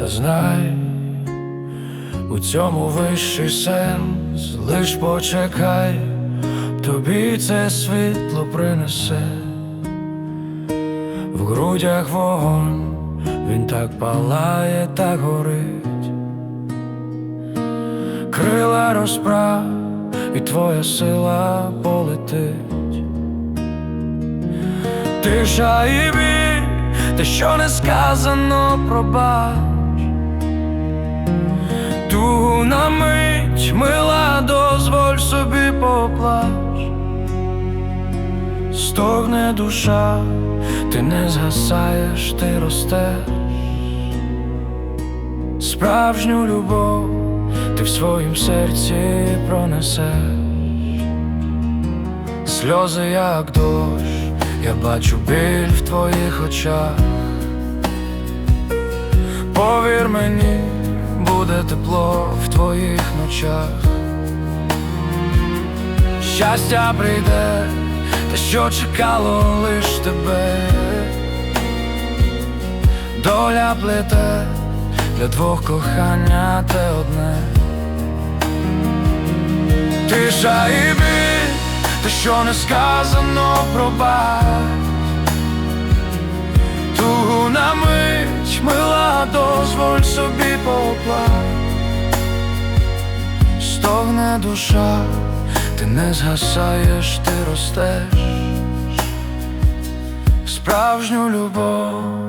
та знай, у цьому вищий сенс, лиш почекай, тобі це світло принесе, в грудях вогонь, він так палає, так горить, крила розправ, і твоя сила полетить. Тиша і біль, те, що не сказано, пробач. Тугу на мить, мила, дозволь собі поплач. Стогне душа, ти не згасаєш, ти ростеш. Справжню любов ти в своїм серці пронесеш. Сльози, як дощ, я бачу біль в твоїх очах. Повір мені, буде тепло в твоїх ночах. Щастя прийде, те, що чекало лиш тебе. Доля плете для двох кохання те одне. Тиша і біль, те, що не сказано, пробач. Тугу на мить, мила, дозволь собі поплач. Стогне душа, ти не згасаєш, ти ростеш. Справжню любов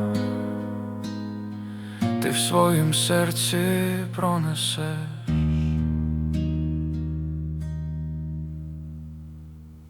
ти в своїм серці пронесеш